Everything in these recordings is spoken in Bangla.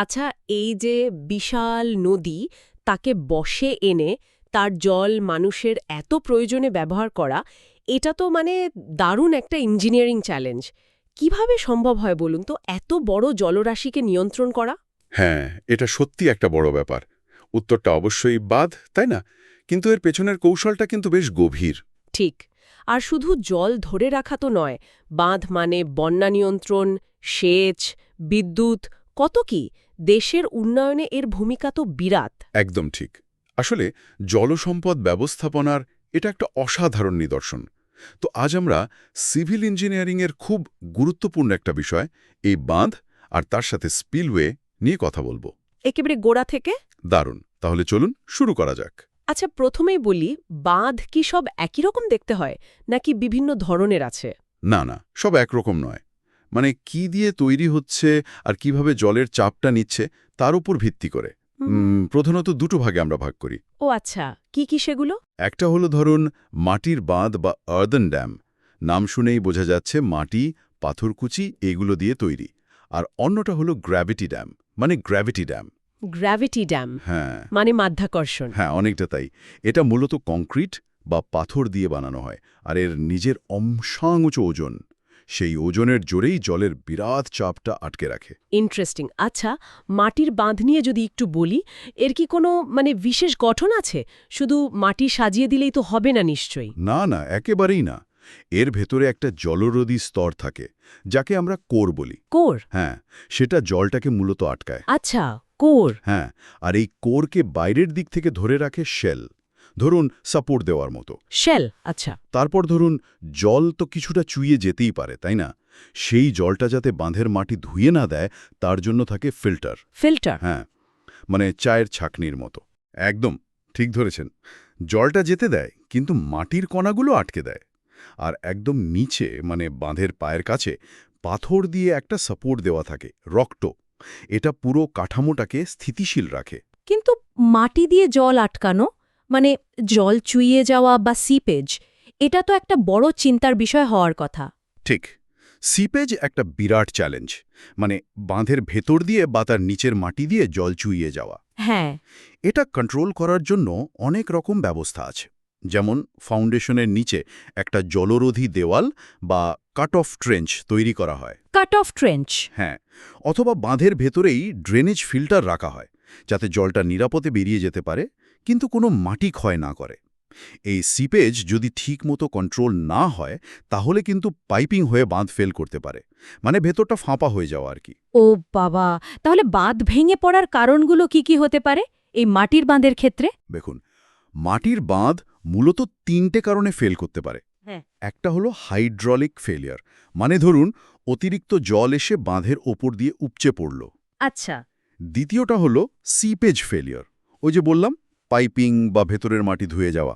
আচ্ছা এই যে বিশাল নদী তাকে বসে এনে তার জল মানুষের এত প্রয়োজনে ব্যবহার করা এটা তো মানে দারুণ একটা ইঞ্জিনিয়ারিং চ্যালেঞ্জ কীভাবে সম্ভব হয় বলুন তো এত বড় জলরাশিকে নিয়ন্ত্রণ করা? হ্যাঁ এটা সত্যি একটা বড় ব্যাপার। উত্তরটা অবশ্যই বাদ তাই না? কিন্তু এর পেছনের কৌশলটা কিন্তু বেশ গভীর। ঠিক। আর শুধু জল ধরে রাখা তো নয় বাঁধ মানে বন্যা নিয়ন্ত্রণ সেচ বিদ্যুৎ কত কি? দেশের উন্নয়নে এর ভূমিকা তো বিরাট। একদম ঠিক। আসলে জলসম্পদ ব্যবস্থাপনার এটা একটা অসাধারণ নিদর্শন। তো আজ আমরা সিভিল ইঞ্জিনিয়ারিংয়ের খুব গুরুত্বপূর্ণ একটা বিষয় এই বাঁধ আর তার সাথে স্পিলওয়ে নিয়ে কথা বলব। একেবারে গোড়া থেকে? দারুণ। তাহলে চলুন শুরু করা যাক। আচ্ছা প্রথমেই বলি বাঁধ কি সব একই রকম দেখতে হয় নাকি বিভিন্ন ধরনের আছে? না না সব একরকম নয়। মানে কি দিয়ে তৈরি হচ্ছে আর কীভাবে জলের চাপটা নিচ্ছে তার উপর ভিত্তি করে। প্রধানত দুটো ভাগে আমরা ভাগ করি। ও আচ্ছা কি কি সেগুলো? একটা হলো ধরুন মাটির বাঁধ বা আর্দন ড্যাম। নাম শুনেই বোঝা যাচ্ছে মাটি পাথরকুচি এগুলো দিয়ে তৈরি। আর অন্যটা হলো গ্র্যাভিটি ড্যাম মানে গ্র্যাভিটি ড্যাম। Gravity dam? হ্যাঁ। মানে মাধ্যাকর্ষণ? হ্যাঁ অনেকটা তাই। এটা মূলত কংক্রিট বা পাথর দিয়ে বানানো হয় আর এর নিজের অংশাংশ ওজন। সেই ওজনের জোরেই জলের বিরাট চাপটা আটকে রাখে। ইন্টারেস্টিং আচ্ছা মাটির বাঁধ নিয়ে যদি একটু বলি এর কি কোনো মানে বিশেষ গঠন আছে? শুধু মাটি সাজিয়ে দিলেই তো হবে না নিশ্চয়ই। না না একেবারেই না। এর ভেতরে একটা জলরোধী স্তর থাকে যাকে আমরা কোর বলি। কোর? হ্যাঁ সেটা জলটাকে মূলত আটকায়। আচ্ছা কোর। হ্যাঁ আর এই কোরকে বাইরের দিক থেকে ধরে রাখে শেল। ধরুন সাপোর্ট দেওয়ার মতো। শেল আচ্ছা। তারপর ধরুন জল তো কিছুটা চুইয়ে যেতেই পারে তাই না? সেই জলটা যাতে বাঁধের মাটি ধুয়ে না দেয় তার জন্য থাকে ফিল্টার ফিল্টার হ্যাঁ মানে চায়ের ছাকনির মতো। একদম ঠিক ধরেছেন। জলটা যেতে দেয় কিন্তু মাটির কণাগুলো আটকে দেয়। আর একদম নিচে মানে বাঁধের পায়ের কাছে পাথর দিয়ে একটা সাপোর্ট দেওয়া থাকে রক্ত। এটা পুরো কাঠামোটাকে স্থিতিশীল রাখে। কিন্তু মাটি দিয়ে জল আটকানো? মানে জল চুইয়ে যাওয়া বা সিপেজ এটা তো একটা বড় চিন্তার বিষয় হওয়ার কথা। ঠিক। সিপেজ একটা বিরাট চ্যালেঞ্জ মানে বাঁধের ভেতর দিয়ে বা তার নিচের মাটি দিয়ে জল চুইয়ে যাওয়া। হ্যাঁ। এটা কন্ট্রোল করার জন্য অনেক রকম ব্যবস্থা আছে। যেমন ফাউন্ডেশনের নিচে একটা জলরোধী দেওয়াল বা কাট অফ ট্রেঞ্চ তৈরি করা হয়। কাট অফ ট্রেঞ্চ হ্যাঁ অথবা বাঁধের ভেতরেই ড্রেনেজ ফিল্টার রাখা হয় যাতে জলটা নিরাপদে বেরিয়ে যেতে পারে কিন্তু কোনো মাটি ক্ষয় না করে। এই সিপেজ যদি ঠিকমতো কন্ট্রোল না হয় তাহলে কিন্তু পাইপিং হয়ে বাঁধ ফেল করতে পারে। মানে ভেতরটা ফাঁপা হয়ে যাওয়া আর কি। ও বাবা তাহলে বাঁধ ভেঙে পড়ার কারণগুলো কি কি হতে পারে? এই মাটির বাঁধের ক্ষেত্রে? দেখুন মাটির বাঁধ মূলত তিনটে কারণে ফেল করতে পারে। হ্যাঁ। একটা হলো হাইড্রলিক ফেলিয়ার মানে ধরুন অতিরিক্ত জল এসে বাঁধের ওপর দিয়ে উপচে পড়ল। আচ্ছা। দ্বিতীয়টা হলো সিপেজ ফেলিয়ার ওই যে বললাম পাইপিং বা ভেতরের মাটি ধুয়ে যাওয়া।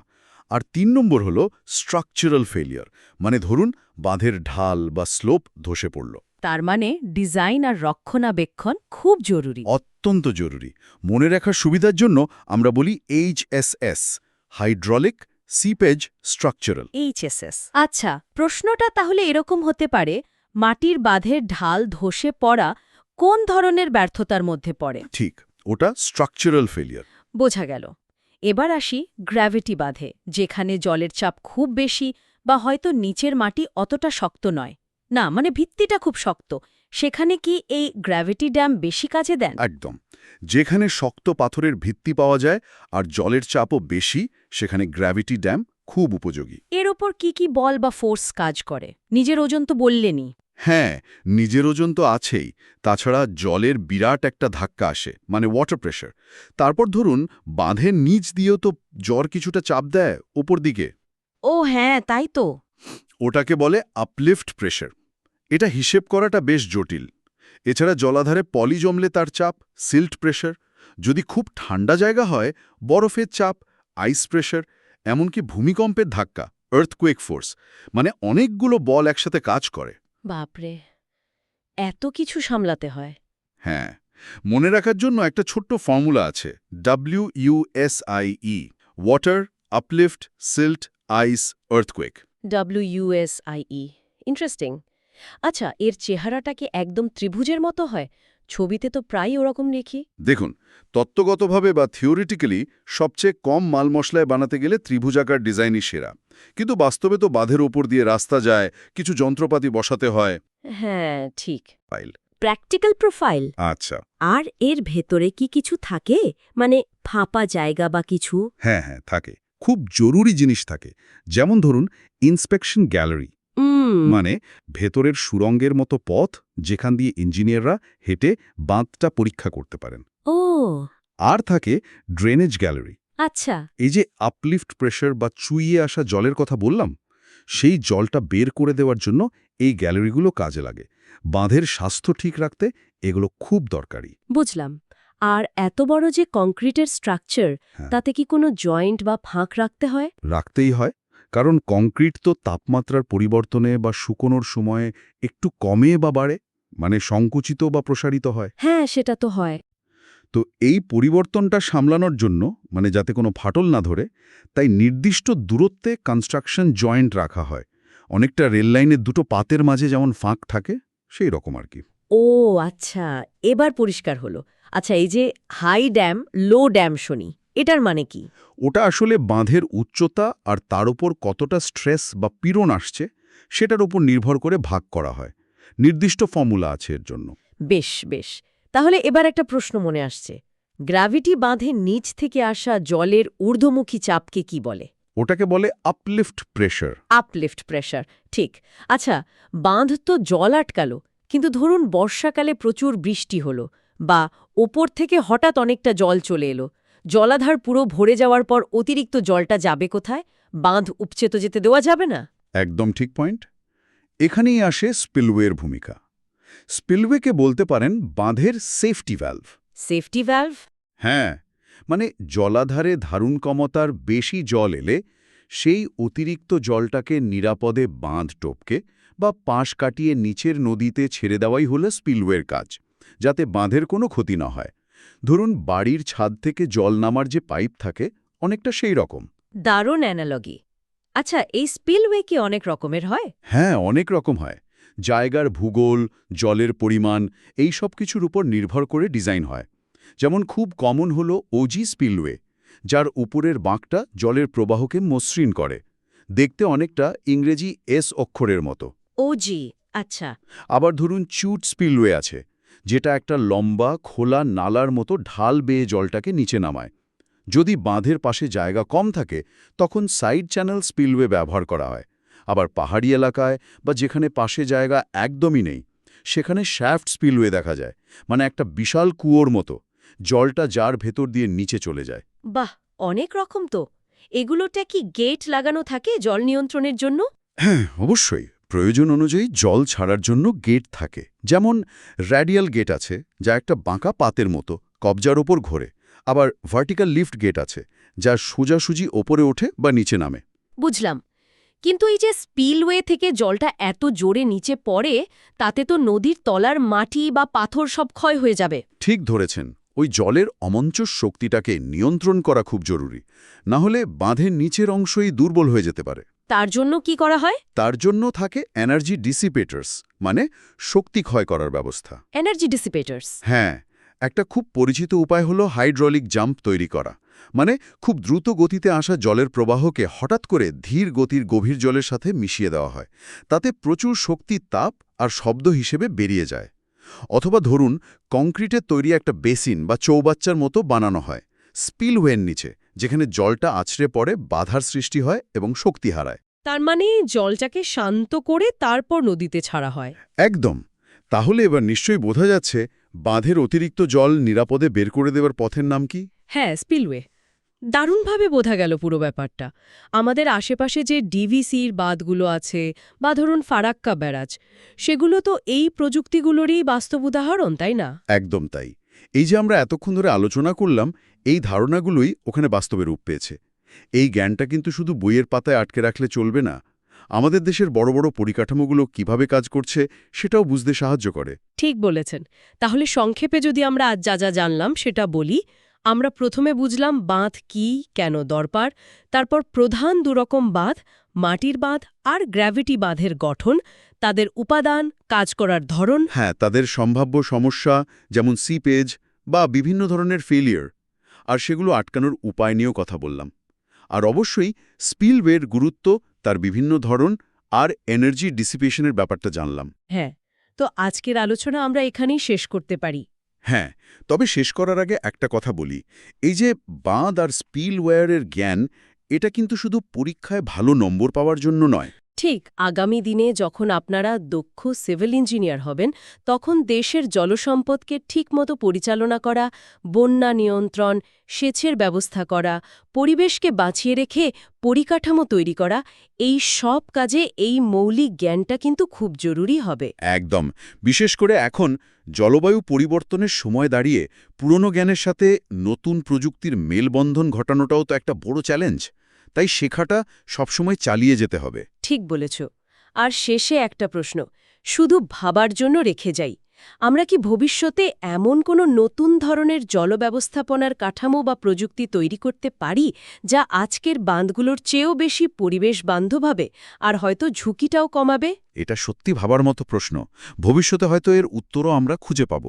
আর তিন নম্বর হলো স্ট্রাকচারাল ফেলিয়ার মানে ধরুন বাঁধের ঢাল বা স্লোপ ধসে পড়ল। তার মানে ডিজাইন আর রক্ষণাবেক্ষণ খুব জরুরি। অত্যন্ত জরুরি। মনে রাখার সুবিধার জন্য আমরা বলি HSS hydraulic seepage structural HSS আচ্ছা প্রশ্নটা তাহলে এরকম হতে পারে মাটির বাঁধের ঢাল ধসে পড়া কোন ধরনের ব্যর্থতার মধ্যে পড়ে? ঠিক ওটা স্ট্রাকচারাল ফেলিয়ার বোঝা গেল। এবার আসি গ্র্যাভিটি বাঁধে যেখানে জলের চাপ খুব বেশি বা হয়তো নিচের মাটি অতটা শক্ত নয়। না মানে ভিত্তিটা খুব শক্ত। সেখানে কি এই গ্র্যাভিটি ড্যাম বেশি কাজে দেন? একদম। যেখানে শক্ত পাথরের ভিত্তি পাওয়া যায় আর জলের চাপও বেশি সেখানে গ্র্যাভিটি ড্যাম খুব উপযোগী। এর ওপর কি কি বল বা ফোর্স কাজ করে? নিজের ওজন তো বললেনই। হ্যাঁ নিজের ওজন তো আছেই। তাছাড়া জলের বিরাট একটা ধাক্কা আসে মানে ওয়াটার প্রেশার তারপর ধরুন বাঁধের নিচ দিয়েও তো জ্বর কিছুটা চাপ দেয় ওপর দিকে। ও হ্যাঁ তাই তো। ওটাকে বলে আপলিফট প্রেশার এটা হিসেব করাটা বেশ জটিল। এছাড়া জলাধারে পলি জমলে তার চাপ সিল্ট প্রেশার যদি খুব ঠান্ডা জায়গা হয় বরফের চাপ আইস প্রেশার এমনকি ভূমিকম্পের ধাক্কা আর্থকুয়েক ফোর্স মানে অনেকগুলো বল একসাথে কাজ করে। বাপরে এত কিছু সামলাতে হয়। হ্যাঁ মনে রাখার জন্য একটা ছোট্ট ফর্মুলা আছে W USIE water uplift silt ice earthquake W USIE interesting আচ্ছা এর চেহারাটাকে একদম ত্রিভুজের মতো হয়? ছবিতে তো প্রায় ওরকম দেখি। দেখুন তত্ত্বগতভাবে বা থিওরিটিক্যালি সবচেয়ে কম মাল মশলায় বানাতে গেলে ত্রিভুজাকার ডিজাইনই সেরা। কিন্তু বাস্তবে তো বাঁধের ওপর দিয়ে রাস্তা যায় কিছু যন্ত্রপাতি বসাতে হয়। হ্যাঁ ঠিক। ফাইল প্র্যাকটিক্যাল প্রোফাইল আচ্ছা। আর এর ভেতরে কি কিছু থাকে? মানে ফাঁপা জায়গা বা কিছু? হ্যাঁ হ্যাঁ থাকে। খুব জরুরি জিনিস থাকে। যেমন ধরুন ইন্সপেকশন গ্যালারি মানে ভেতরের সুরঙ্গের মতো পথ যেখান দিয়ে ইঞ্জিনিয়াররা হেঁটে বাঁধটা পরীক্ষা করতে পারেন। ও। আর থাকে ড্রেনেজ গ্যালারি আচ্ছা। এই যে আপলিফট প্রেশার বা চুইয়ে আসা জলের কথা বললাম সেই জলটা বের করে দেওয়ার জন্য এই গ্যালারিগুলো কাজে লাগে। বাঁধের স্বাস্থ্য ঠিক রাখতে এগুলো খুব দরকারি। বুঝলাম। আর এত বড় যে কংক্রিটের স্ট্রাকচার হ্যাঁ। তাতে কি কোনো জয়েন্ট বা ফাঁক রাখতে হয়? রাখতেই হয়। কারণ কংক্রিট তো তাপমাত্রার পরিবর্তনে বা শুকোনোর সময়ে একটু কমে বা বাড়ে মানে সংকুচিত বা প্রসারিত হয়। হ্যাঁ সেটা তো হয়। তো এই পরিবর্তনটা সামলানোর জন্য মানে যাতে কোনো ফাটল না ধরে তাই নির্দিষ্ট দূরত্বে কনস্ট্রাকশন জয়েন্ট রাখা হয়। অনেকটা রেললাইনের দুটো পাতের মাঝে যেমন ফাঁক থাকে সেই রকম আর কি। ও আচ্ছা এবার পরিষ্কার হলো। আচ্ছা এই যে হাই ড্যাম লো ড্যাম শুনি। এটার মানে কি? ওটা আসলে বাঁধের উচ্চতা আর তার উপর কতটা স্ট্রেস বা পীড়ন আসছে সেটার উপর নির্ভর করে ভাগ করা হয়। নির্দিষ্ট ফর্মুলা আছে এর জন্য। বেশ বেশ। তাহলে এবার একটা প্রশ্ন মনে আসছে। গ্র্যাভিটি বাঁধে নিচ থেকে আসা জলের ঊর্ধ্বমুখী চাপকে কি বলে? ওটাকে বলে আপলিফট প্রেশার আপলিফট প্রেশার ঠিক। আচ্ছা বাঁধ তো জল আটকালো কিন্তু ধরুন বর্ষাকালে প্রচুর বৃষ্টি হলো বা ওপর থেকে হঠাৎ অনেকটা জল চলে এলো। জলাধার পুরো ভরে যাওয়ার পর অতিরিক্ত জলটা যাবে কোথায়? বাঁধ উপচে তো যেতে দেওয়া যাবে না। একদম ঠিক পয়েন্ট। এখানেই আসে স্পিলওয়ের ভূমিকা। স্পিলওয়েকে বলতে পারেন বাঁধের সেফটি ভ্যালভ সেফটি ভ্যালভ হ্যাঁ মানে জলাধারে ধারণ ক্ষমতার বেশি জল এলে সেই অতিরিক্ত জলটাকে নিরাপদে বাঁধ টপকে বা পাশ কাটিয়ে নিচের নদীতে ছেড়ে দেওয়াই হলো স্পিলওয়ের কাজ যাতে বাঁধের কোনো ক্ষতি না হয়। ধরুন বাড়ির ছাদ থেকে জল নামার যে পাইপ থাকে অনেকটা সেই রকম। দারুণ অ্যানালগি আচ্ছা এই স্পিলওয়ে কি অনেক রকমের হয়? হ্যাঁ অনেক রকম হয়। জায়গার ভূগোল জলের পরিমাণ এই সব কিছুর উপর নির্ভর করে ডিজাইন হয়। যেমন খুব কমন হল ওজি স্পিলওয়ে যার উপরের বাঁকটা জলের প্রবাহকে মসৃণ করে। দেখতে অনেকটা ইংরেজি এস অক্ষরের মতো। ওজি আচ্ছা। আবার ধরুন চুট স্পিলওয়ে আছে। যেটা একটা লম্বা খোলা নালার মতো ঢাল বেয়ে জলটাকে নিচে নামায়। যদি বাঁধের পাশে জায়গা কম থাকে তখন সাইড চ্যানেল স্পিলওয়ে ব্যবহার করা হয়। আবার পাহাড়ি এলাকায় বা যেখানে পাশে জায়গা একদমই নেই সেখানে শ্যাফট স্পিলওয়ে দেখা যায় মানে একটা বিশাল কুয়োর মতো। জলটা যার ভেতর দিয়ে নিচে চলে যায়। বাহ অনেক রকম তো। এগুলোটা কি গেট লাগানো থাকে জল নিয়ন্ত্রণের জন্য? হ্যাঁ অবশ্যই। প্রয়োজন অনুযায়ী জল ছাড়ার জন্য গেট থাকে। যেমন র্যাডিয়াল গেট আছে যা একটা বাঁকা পাতের মতো কবজার ওপর ঘোরে। আবার ভার্টিক্যাল লিফট গেট আছে যা সোজাসুজি ওপরে ওঠে বা নিচে নামে। বুঝলাম। কিন্তু এই যে স্পিলওয়ে থেকে জলটা এত জোরে নিচে পড়ে তাতে তো নদীর তলার মাটি বা পাথর সব ক্ষয় হয়ে যাবে। ঠিক ধরেছেন। ওই জলের অমঞ্চস শক্তিটাকে নিয়ন্ত্রণ করা খুব জরুরি। না হলে বাঁধের নিচের অংশই দুর্বল হয়ে যেতে পারে। তার জন্য কি করা হয়? তার জন্য থাকে এনার্জি ডিসিপেটার্স মানে শক্তি ক্ষয় করার ব্যবস্থা। এনার্জি ডিসিপেটার্স হ্যাঁ একটা খুব পরিচিত উপায় হলো হাইড্রলিক জাম্প তৈরি করা। মানে খুব দ্রুত গতিতে আসা জলের প্রবাহকে হঠাৎ করে ধীর গতির গভীর জলের সাথে মিশিয়ে দেওয়া হয়। তাতে প্রচুর শক্তির তাপ আর শব্দ হিসেবে বেরিয়ে যায়। অথবা ধরুন কংক্রিটের তৈরি একটা বেসিন বা চৌবাচ্চার মতো বানানো হয় স্পিলওয়ের নিচে। যেখানে জলটা আছড়ে পড়ে বাধার সৃষ্টি হয় এবং শক্তি হারায়। তার মানে জলটাকে শান্ত করে তারপর নদীতে ছাড়া হয়। একদম। তাহলে এবার নিশ্চয়ই বোঝা যাচ্ছে বাঁধের অতিরিক্ত জল নিরাপদে বের করে দেওয়ার পথের নাম কি? হ্যাঁ স্পিলওয়ে। দারুণভাবে বোঝা গেল পুরো ব্যাপারটা। আমাদের আশেপাশে যে ডিভিসির বাঁধগুলো আছে বা ধরুন ফারাক্কা ব্যারাজ সেগুলো তো এই প্রযুক্তিগুলোরই বাস্তব উদাহরণ তাই না? একদম তাই। এই যে আমরা এতক্ষণ ধরে আলোচনা করলাম, এই ধারণাগুলোই ওখানে বাস্তবে রূপ পেয়েছে। এই জ্ঞানটা কিন্তু শুধু বইয়ের পাতায় আটকে রাখলে চলবে না। আমাদের দেশের বড় বড় পরিকাঠামোগুলো কীভাবে কাজ করছে, সেটাও বুঝতে সাহায্য করে। ঠিক বলেছেন। তাহলে সংক্ষেপে যদি আমরা আজ যা যা জানলাম, সেটা বলি। আমরা প্রথমে বুঝলাম বাঁধ কি, কেন দরকার তারপর প্রধান দুরকম বাঁধ, মাটির বাঁধ আর গ্র্যাভিটি বাঁধের গঠন তাদের উপাদান কাজ করার ধরন। হ্যাঁ তাদের সম্ভাব্য সমস্যা যেমন সিপেজ বা বিভিন্ন ধরনের ফেলিয়ার আর সেগুলো আটকানোর উপায় নিয়েও কথা বললাম। আর অবশ্যই স্পিলওয়ের গুরুত্ব তার বিভিন্ন ধরন আর এনার্জি ডিসিপেশনের ব্যাপারটা জানলাম। হ্যাঁ তো আজকের আলোচনা আমরা এখানেই শেষ করতে পারি। হ্যাঁ তবে শেষ করার আগে একটা কথা বলি। এই যে বাঁধ আর স্পিলওয়্যারের জ্ঞান এটা কিন্তু শুধু পরীক্ষায় ভালো নম্বর পাওয়ার জন্য নয়। ঠিক আগামী দিনে যখন আপনারা দক্ষ সিভিল ইঞ্জিনিয়ার হবেন, তখন দেশের জলসম্পদকে ঠিকমতো পরিচালনা করা, বন্যা নিয়ন্ত্রণ, সেচের ব্যবস্থা করা, পরিবেশকে বাঁচিয়ে রেখে পরিকাঠামো তৈরি করা, এই সব কাজে এই মৌলিক জ্ঞানটা কিন্তু খুব জরুরি হবে। একদম। বিশেষ করে এখন জলবায়ু পরিবর্তনের সময় দাঁড়িয়ে পুরনো জ্ঞানের সাথে নতুন প্রযুক্তির মেলবন্ধন ঘটানোটাও তো একটা বড় চ্যালেঞ্জ। তাই শেখাটা সবসময় চালিয়ে যেতে হবে। ঠিক বলেছ। আর শেষে একটা প্রশ্ন, শুধু ভাবার জন্য রেখে যাই, আমরা কি ভবিষ্যতে এমন কোনো নতুন ধরনের জলব্যবস্থাপনার কাঠামো বা প্রযুক্তি তৈরি করতে পারি যা আজকের বাঁধগুলোর চেয়েও বেশি পরিবেশ বান্ধব হবে আর হয়তো ঝুঁকিটাও কমাবে? এটা সত্যি ভাবার মতো প্রশ্ন। ভবিষ্যতে হয়তো এর উত্তরও আমরা খুঁজে পাব।